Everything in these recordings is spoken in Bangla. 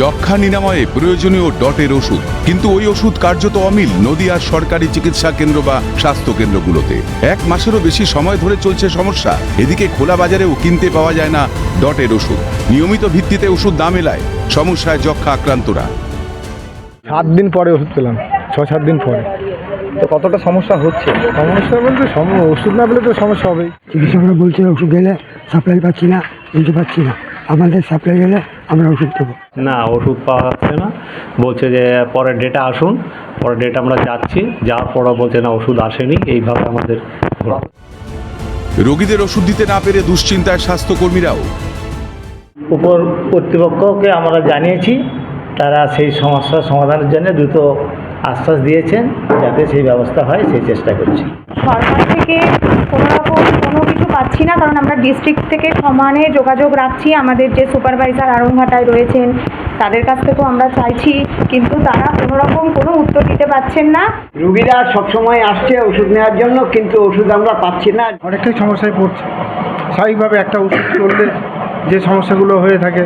যক্ষা নিরাময়ে প্রয়োজনীয় ডটের ওষুধ। কিন্তু ওই ওষুধ কার্যত অমিল নদীয়ার সরকারি চিকিৎসা কেন্দ্র বা স্বাস্থ্য কেন্দ্রগুলোতে। এক মাসেরও বেশি সময় ধরে চলছে সমস্যা। এদিকে খোলা বাজারেও কিনতে পাওয়া যায় না ডটের ওষুধ। নিয়মিত ভিত্তিতে ওষুধ দাম এলায়। সমস্যায় যক্ষা আক্রান্তরা। সাত দিন পরে ওষুধ পেলাম ছ সাত দিন পরে। তো কতটা সমস্যা হচ্ছে? সমস্যা বলতে ওষুধ না পেলে তো সমস্যা হবেই। চিকিৎসকরা বলছে ওষুধ গেলে সাপ্লাই পাচ্ছি না দিতে পারছি না। আমাদের সাপ্লাই গেলে আমরা ওষুধ দেবো। না ওষুধ পাওয়া যাচ্ছে না। বলছে যে পরের ডেটা আসুন। পরের ডেট আমরা যাচ্ছি। যাওয়ার পরও বলছে না ওষুধ আসেনি। এইভাবে আমাদের রোগীদের ওষুধ দিতে না পেরে দুশ্চিন্তায় স্বাস্থ্যকর্মীরাও। উপর কর্তৃপক্ষকে আমরা জানিয়েছি তারা সেই সমস্যার সমাধানের জন্য দ্রুত আশ্বাস দিয়েছেন যাতে সেই ব্যবস্থা হয় সেই চেষ্টা করছি। সরকার থেকে পাচ্ছি না কারণ আমরা ডিস্ট্রিক্ট থেকে সমানে যোগাযোগ রাখছি। আমাদের যে সুপারভাইজার আরংঘাটায় রয়েছেন তাদের কাছ থেকেও আমরা চাইছি কিন্তু তারা কোনো রকম কোনো উত্তর দিতে পারছেন না। রুগীরা সবসময় আসছে ওষুধ নেওয়ার জন্য কিন্তু ওষুধ আমরা পাচ্ছি না। অনেকটাই সমস্যায় পড়ছে। স্বাভাবিকভাবে একটা ওষুধ চললে যে সমস্যাগুলো হয়ে থাকে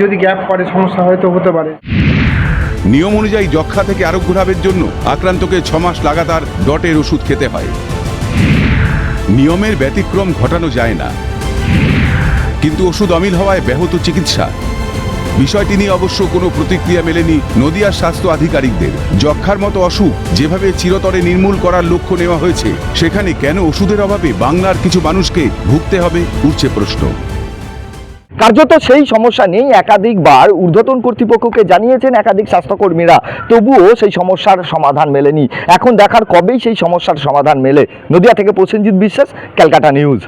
যদি গ্যাপ পড়ে সমস্যা হয়তো হতে পারে। নিয়ম অনুযায়ী যক্ষা থেকে আরোগ্য লাভের জন্য আক্রান্তকে ছমাস লাগাতার ডটের ওষুধ খেতে হয়। নিয়মের ব্যতিক্রম ঘটানো যায় না। কিন্তু ওষুধ অমিল হওয়ায় ব্যাহত চিকিৎসা। বিষয়টি নিয়ে অবশ্য কোনো প্রতিক্রিয়া মেলেনি নদিয়ার স্বাস্থ্য আধিকারিকদের। যক্ষার মতো অসুখ যেভাবে চিরতরে নির্মূল করার লক্ষ্য নেওয়া হয়েছে, সেখানে কেন ওষুধের অভাবে বাংলার কিছু মানুষকে ভুগতে হবে, উঠছে প্রশ্ন। কার্যত সেই সমস্যা নেই, একাধিকবার ঊর্ধ্বতন কর্তৃপক্ষকে জানিয়েছেন একাধিক স্বাস্থ্যকর্মীরা, তবুও সেই সমস্যার সমাধান মেলেনি। এখন দেখার কবেই সেই সমস্যার সমাধান মেলে? নদিয়া থেকে প্রসেনজিৎ বিশ্বাস, ক্যালকাটা নিউজ।